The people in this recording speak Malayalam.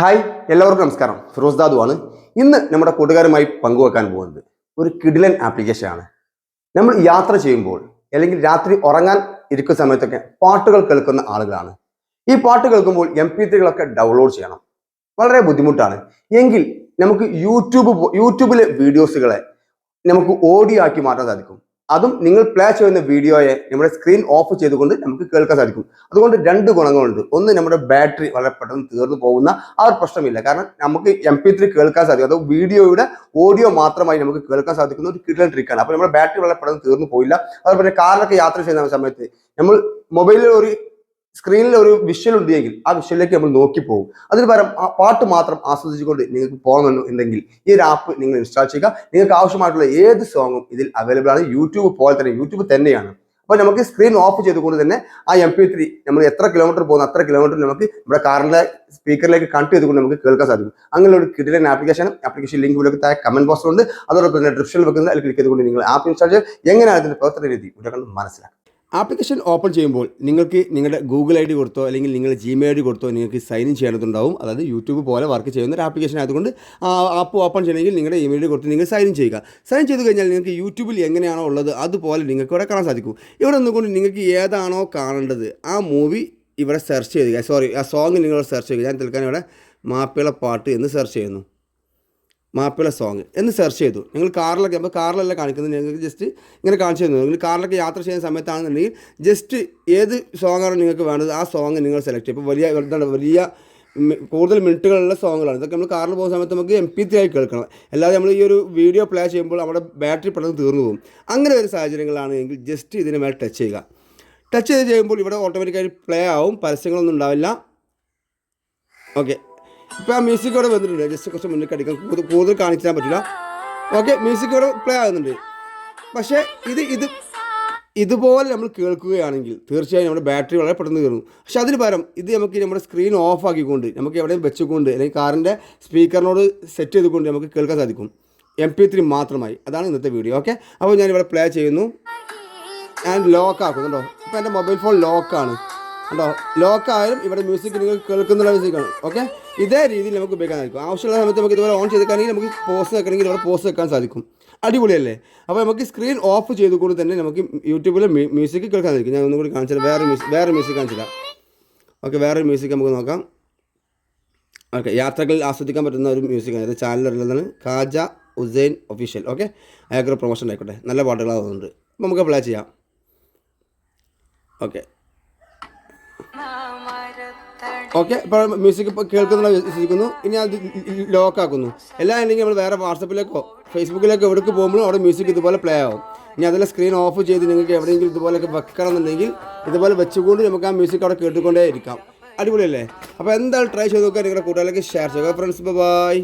ഹായ് എല്ലാവർക്കും നമസ്കാരം. ഫിറോസ് ദാദു ആണ്. ഇന്ന് നമ്മുടെ കൂട്ടുകാരുമായി പങ്കുവെക്കാൻ പോകുന്നത് ഒരു കിഡിലൻ ആപ്ലിക്കേഷനാണ് നമ്മൾ യാത്ര ചെയ്യുമ്പോൾ അല്ലെങ്കിൽ രാത്രി ഉറങ്ങാൻ ഇരിക്കുന്ന സമയത്തൊക്കെ പാട്ടുകൾ കേൾക്കുന്ന ആളുകളാണ്. ഈ പാട്ട് കേൾക്കുമ്പോൾ എം പി ത്രീകളൊക്കെ ഡൗൺലോഡ് ചെയ്യണം. വളരെ ബുദ്ധിമുട്ടാണ്. എങ്കിൽ നമുക്ക് യൂട്യൂബ് യൂട്യൂബിലെ വീഡിയോസുകളെ നമുക്ക് ഓഡിയോ ആക്കി മാറ്റാൻ സാധിക്കും. അതും നിങ്ങൾ പ്ലേ ചെയ്യുന്ന വീഡിയോയെ നമ്മുടെ സ്ക്രീൻ ഓഫ് ചെയ്തുകൊണ്ട് നമുക്ക് കേൾക്കാൻ സാധിക്കും. അതുകൊണ്ട് രണ്ട് ഗുണങ്ങളുണ്ട്. ഒന്ന് നമ്മുടെ ബാറ്ററി വളരെ പെട്ടെന്ന് തീർന്നു പോകുന്ന ആ ഒരു പ്രശ്നമില്ല. കാരണം നമുക്ക് എം പി ത്രീ കേൾക്കാൻ സാധിക്കും. അതോ വീഡിയോയുടെ ഓഡിയോ മാത്രമായി നമുക്ക് കേൾക്കാൻ സാധിക്കുന്ന ഒരു കിടലൻ ട്രിക്കാണ് അപ്പോൾ നമ്മുടെ ബാറ്ററി വളരെ പെട്ടെന്ന് തീർന്നു പോയില്ല. അതുപോലെ കാറിലൊക്കെ യാത്ര ചെയ്യുന്ന സമയത്ത് നമ്മൾ മൊബൈലിൽ ഒരു സ്ക്രീനിൽ ഒരു വിഷ്വൽ ഉണ്ടെങ്കിൽ ആ വിഷ്വലിലേക്ക് നമ്മൾ നോക്കി പോകും. അതിന് പകരം ആ പാട്ട് മാത്രം ആസ്വദിച്ചുകൊണ്ട് നിങ്ങൾക്ക് പോകണമെന്നു ഉണ്ടെങ്കിൽ ഈ ഒരു ആപ്പ് നിങ്ങൾ ഇൻസ്റ്റാൾ ചെയ്യുക. നിങ്ങൾക്ക് ആവശ്യമായിട്ടുള്ള ഏത് സോങ്ങും ഇതിൽ അവൈലബിൾ ആണ്. യൂട്യൂബ് പോലെ തന്നെ യൂട്യൂബ് തന്നെയാണ്. അപ്പോൾ നമുക്ക് സ്ക്രീൻ ഓഫ് ചെയ്തുകൊണ്ട് തന്നെ ആ എം പി ത്രീ നമ്മൾ എത്ര കിലോമീറ്റർ പോകുന്നു അത്ര കിലോമീറ്റർ നമുക്ക് നമ്മുടെ കാറിന്റെ സ്പീക്കറിലേക്ക് കണക്ട് ചെയ്തുകൊണ്ട് നമുക്ക് കേൾക്കാൻ സാധിക്കും. അങ്ങനെ ഒരു കിടിലൻ ആപ്ലിക്കേഷൻ ആപ്ലിക്കേഷൻ ലിങ്ക് ഇവിടെ താഴെ കമന്റ് ബോക്സ് ഉണ്ട്. അതോടൊപ്പം തന്നെ ഡിസ്ക്രിപ്ഷനിൽ വെക്കുന്നത് അതിൽ ക്ലിക്ക് ചെയ്തുകൊണ്ട് നിങ്ങൾ ആപ്പ് ഇൻസ്റ്റാൾ ചെയ്യുക. എങ്ങനെയാണ് ഇതിന്റെ പ്രവർത്തന രീതി? ഇവിടെ കണ്ട് മനസ്സിലാക്കാം ആപ്ലിക്കേഷൻ ഓപ്പൺ ചെയ്യുമ്പോൾ നിങ്ങൾക്ക് നിങ്ങളുടെ ഗൂഗിൾ ഐ ഡി കൊടുത്തോ അല്ലെങ്കിൽ നിങ്ങളുടെ ജിമെയിൽ ഐ ഡി കൊടുത്തോ നിങ്ങൾക്ക് സൈൻ ഇൻ ചെയ്യേണ്ടതുണ്ടാവും. അതായത് യൂട്യൂബ് പോലെ വർക്ക് ചെയ്യുന്ന ഒരു ആപ്ലിക്കേഷൻ ആയതുകൊണ്ട് ആപ്പ് ഓപ്പൺ ചെയ്യണമെങ്കിൽ നിങ്ങളുടെ ഇമെയിൽ കൊടുത്ത് നിങ്ങൾ സൈൻ ഇൻ ചെയ്യുക. സൈൻ ചെയ്ത് കഴിഞ്ഞാൽ നിങ്ങൾക്ക് യൂട്യൂബിൽ എങ്ങനെയാണോ ഉള്ളത് അതുപോലെ നിങ്ങൾക്ക് ഇവിടെ കാണാൻ സാധിക്കും. ഇവിടെ നിന്നുകൊണ്ട് നിങ്ങൾക്ക് ഏതാണോ കാണേണ്ടത് ആ മൂവി ഇവിടെ സെർച്ച് ചെയ്യുക. സോറി ആ സോങ് നിങ്ങൾ സെർച്ച് ചെയ്യുക. ഞാൻ തൽക്കാലം ഇവിടെ മാപ്പിള പാട്ട് എന്ന് സെർച്ച് ചെയ്യുന്നു. മാപ്പിള സോങ് എന്ന് സെർച്ച് ചെയ്തു. നിങ്ങൾ കാറിലൊക്കെ അപ്പോൾ കാറിലല്ല കാണിക്കുന്നത്? നിങ്ങൾക്ക് ജസ്റ്റ് ഇങ്ങനെ കാണിച്ചു തന്നു. നിങ്ങൾ കാറിലൊക്കെ യാത്ര ചെയ്യുന്ന സമയത്താണെന്നുണ്ടെങ്കിൽ ജസ്റ്റ് ഏത് സോങ്ങാണ് നിങ്ങൾക്ക് വേണ്ടത് ആ സോങ് നിങ്ങൾ സെലക്ട് ചെയ്യും ഇപ്പോൾ വലിയ എന്താണ് വലിയ കൂടുതൽ മിനിറ്റുകളുള്ള സോങ്ങുകളാണ് ഇതൊക്കെ നമ്മൾ കാറിൽ പോകുന്ന സമയത്ത് നമുക്ക് എം പി ത്രീ ആയി കേൾക്കണം. അല്ലാതെ നമ്മൾ ഈ ഒരു വീഡിയോ പ്ലേ ചെയ്യുമ്പോൾ നമ്മുടെ ബാറ്ററി പെട്ടെന്ന് തീർന്നു പോകും. അങ്ങനെ ഒരു സാഹചര്യങ്ങളാണ് എങ്കിൽ ജസ്റ്റ് ഇതിനെ മേൽ ടച്ച് ചെയ്യുക. ടച്ച് ചെയ്ത് ചെയ്യുമ്പോൾ ഇവിടെ ഓട്ടോമാറ്റിക്കായി പ്ലേ ആവും. പരസ്യങ്ങളൊന്നും ഉണ്ടാവില്ല. ഓക്കെ ഇപ്പോൾ ആ മ്യൂസിക് ഇവിടെ വന്നിട്ടുണ്ട്. ജസ്റ്റ് കുറച്ച് മുന്നിൽ കടിക്കാൻ കൂടുതൽ കൂടുതൽ കാണിച്ചു തരാൻ പറ്റില്ല. ഓക്കെ മ്യൂസിക് ഇവിടെ പ്ലേ ആകുന്നുണ്ട്. പക്ഷേ ഇത് ഇത് ഇതുപോലെ നമ്മൾ കേൾക്കുകയാണെങ്കിൽ തീർച്ചയായും നമ്മുടെ ബാറ്ററി വളരെ പെട്ടെന്ന് കയറും പക്ഷേ അതിന് പകരം ഇത് നമുക്ക് നമ്മുടെ സ്ക്രീൻ ഓഫ് ആക്കിക്കൊണ്ട് നമുക്ക് എവിടെയും വെച്ചുകൊണ്ട് അല്ലെങ്കിൽ കാറിന്റെ സ്പീക്കറിനോട് സെറ്റ് ചെയ്തുകൊണ്ട് നമുക്ക് കേൾക്കാൻ സാധിക്കും. എം പി ത്രീ മാത്രമായി. അതാണ് ഇന്നത്തെ വീഡിയോ ഓക്കെ അപ്പോൾ ഞാനിവിടെ പ്ലേ ചെയ്യുന്നു. ഞാൻ ലോക്ക് ആക്കുന്നുണ്ടോ ഇപ്പോൾ എന്റെ മൊബൈൽ ഫോൺ ലോക്കാണ് കണ്ടോ ലോക്കായാലും ഇവിടെ മ്യൂസിക് നിങ്ങൾ കേൾക്കുന്നുള്ള മ്യൂസിക്കാണ് ഓക്കെ ഇതേ രീതിയിൽ നമുക്ക് ഉപയോഗിക്കാൻ ആവശ്യമുള്ള സമയത്ത് നമുക്ക് ഇതുപോലെ ഓൺ ചെയ്തേക്കാണെങ്കിൽ നമുക്ക് പോസ് വെക്കണമെങ്കിൽ ഇവിടെ പോസ് വെക്കാൻ സാധിക്കും. അടിപൊളിയല്ലേ? അപ്പോൾ നമുക്ക് സ്ക്രീൻ ഓഫ് ചെയ്തുകൊണ്ട് തന്നെ നമുക്ക് യൂട്യൂബിൽ മ്യൂസിക് കേൾക്കാൻ സാധിക്കും. ഞാൻ ഒന്നുകൂടി കാണിച്ചാൽ വേറെ മ്യൂസിക് വേറെ മ്യൂസിക് കാണിച്ചില്ല ഓക്കെ വേറെ മ്യൂസിക് നമുക്ക് നോക്കാം. ഓക്കെ യാത്രകളിൽ ആസ്വദിക്കാൻ പറ്റുന്ന ഒരു മ്യൂസിക്കാണ് ഇത് ചാനലിലുള്ളതാണ് കാജ ഉസൈൻ ഒഫീഷ്യൽ ഓക്കെ അയാൾക്കൊരു പ്രൊമോഷൻ ആയിക്കോട്ടെ. നല്ല പാട്ടുകളാകുന്നുണ്ട് നമുക്ക് അപ്ലൈ ചെയ്യാം. ഓക്കെ ഓക്കെ ഇപ്പോൾ മ്യൂസിക് ഇപ്പോൾ കേൾക്കുന്ന വിശ്വസിക്കുന്നു. ഇനി അത് ലോക്ക് ആക്കുന്നു. എല്ലാം ഉണ്ടെങ്കിൽ നമ്മൾ വേറെ വാട്സപ്പിലേക്കോ ഫേസ്ബുക്കിലേക്കോ എവിടേക്ക് പോകുമ്പോഴും അവിടെ മ്യൂസിക് ഇതുപോലെ പ്ലേ ആവും. ഇനി അതിലെ സ്ക്രീൻ ഓഫ് ചെയ്ത് നിങ്ങൾക്ക് എവിടെയെങ്കിലും ഇതുപോലെയൊക്കെ വെക്കണം എന്നുണ്ടെങ്കിൽ ഇതുപോലെ വെച്ചുകൊണ്ട് നമുക്ക് ആ മ്യൂസിക് അവിടെ കേട്ടുകൊണ്ടേ ഇരിക്കാം അടിപൊളിയല്ലേ? അപ്പോൾ എന്തായാലും ട്രൈ ചെയ്ത് നോക്കുക. നിങ്ങളുടെ കൂട്ടുകാരിലേക്ക് ഷെയർ ചെയ്യുക. Friends bye